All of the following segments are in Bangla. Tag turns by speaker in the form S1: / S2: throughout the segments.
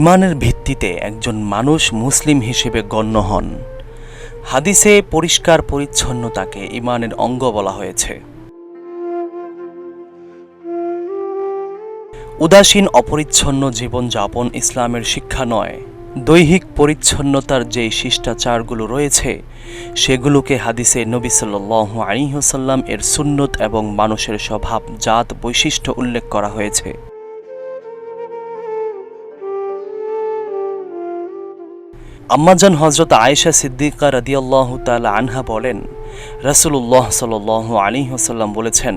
S1: ইমানের ভিত্তিতে একজন মানুষ মুসলিম হিসেবে গণ্য হন। হাদিসে পরিষ্কার পরিচ্ছন্নতাকে ইমানের অঙ্গ বলা হয়েছে। উদাসীন, অপরিচ্ছন্ন জীবনযাপন ইসলামের শিক্ষা নয়। দৈহিক পরিচ্ছন্নতার যে শিষ্টাচারগুলো রয়েছে, সেগুলোকে হাদিসে নবী সাল্লাহ আলিহসাল্লাম এর সুন্নত এবং মানুষের স্বভাব জাত বৈশিষ্ট্য উল্লেখ করা হয়েছে। আম্মাজান হজরত আয়েশা সিদ্দিকা রদিয়াল্লাহ তাল আনহা বলেন রসুল্লাহ সাল আলী হাসাল্লাম বলেছেন,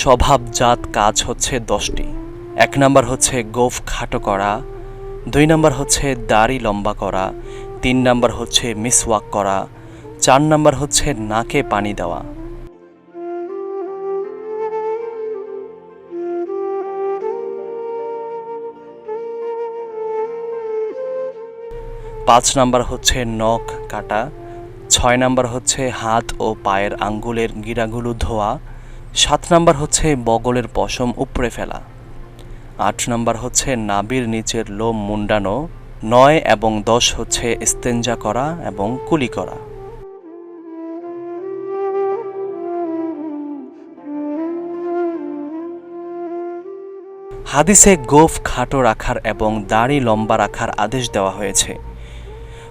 S1: স্বভাবজাত কাজ হচ্ছে দশটি। এক নম্বর হচ্ছে গোফ খাটো করা, দুই নম্বর হচ্ছে দাড়ি লম্বা করা, তিন নম্বর হচ্ছে মিসওয়াক করা, চার নম্বর হচ্ছে নাকে পানি দেওয়া। পাঁচ নাম্বার হচ্ছে নখ কাটা, ছয় নাম্বার হচ্ছে হাত ও পায়ের আঙ্গুলের গিরাগুলো ধোয়া, সাত নাম্বার হচ্ছে বগলের পশম উপড়ে ফেলা, আট নাম্বার হচ্ছে নাবির নিচের লোম মুন্ডানো, নয় এবং দশ হচ্ছে স্তেঞ্জা করা এবং কুলি করা। হাদিসে গোফ খাটো রাখার এবং দাড়ি লম্বা রাখার আদেশ দেওয়া হয়েছে।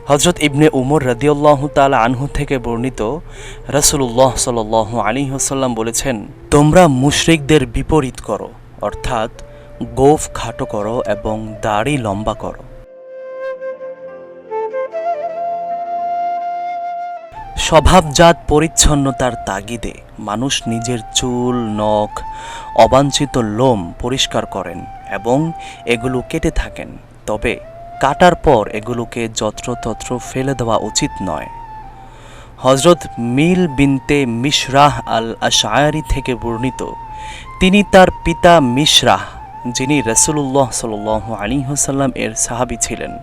S1: হজরত ইবনে উমর রদিউল্লাহ তালা আনহু থেকে বর্ণিত রসুল্লাহ সাল আলী হাসাল্লাম বলেছেন, তোমরা মুশরিকদের বিপরীত করো, অর্থাৎ গোফ খাটো করো এবং দাড়ি লম্বা করো। স্বভাবজাত পরিচ্ছন্নতার তাগিদে মানুষ নিজের চুল, নখ, অবাঞ্ছিত লোম পরিষ্কার করেন এবং এগুলো কেটে থাকেন। তবে কাটার পর এগুলোকে যত্রতত্র ফেলে দেওয়া উচিত নয়। হজরত মিল বিনতে মিশরাহ আল আশায়ারি থেকে বর্ণিত, তিনি তার পিতা মিশরাহ, যিনি রসুল্লাহ সাল আলী হাসাল্লাম এর সাহাবি ছিলেন।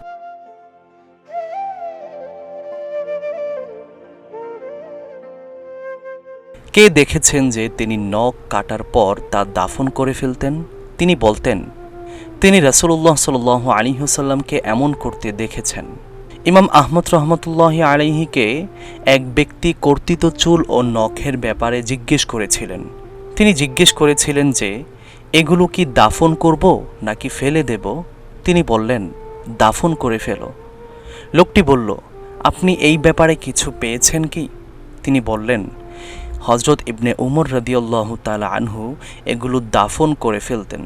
S1: কে দেখেছেন যে তিনি নখ কাটার পর তা দাফন করে ফেলতেন? তিনি বলতেন তিনি রাসুল্লাহ সাল আলী হুসাল্লামকে এমন করতে দেখেছেন। ইমাম আহমদ রহমতুল্লাহ আলিহিকে এক ব্যক্তি কর্তৃত চুল ও নখের ব্যাপারে জিজ্ঞেস করেছিলেন। তিনি জিজ্ঞেস করেছিলেন যে, এগুলো কি দাফন করব নাকি ফেলে দেব? তিনি বললেন, দাফন করে ফেলো। লোকটি বলল, আপনি এই ব্যাপারে কিছু পেয়েছেন কি? তিনি বললেন হজরত ইবনে উমর রদিউল্লাহ তালা আনহু এগুলো দাফন করে ফেলতেন।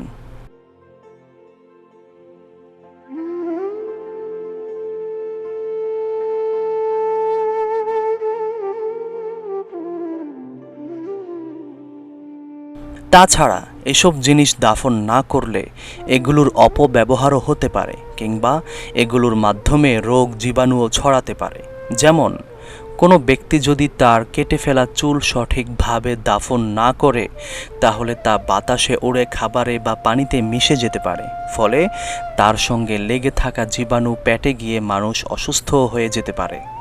S1: তাছাড়া, এসব জিনিস দাফন না করলে এগুলোর অপব্যবহারও হতে পারে কিংবা এগুলোর মাধ্যমে রোগ জীবাণুও ছড়াতে পারে। যেমন, কোনো ব্যক্তি যদি তার কেটে ফেলা চুল সঠিকভাবে দাফন না করে, তাহলে তা বাতাসে উড়ে খাবারে বা পানিতে মিশে যেতে পারে। ফলে তার সঙ্গে লেগে থাকা জীবাণু পেটে গিয়ে মানুষ অসুস্থ হয়ে যেতে পারে।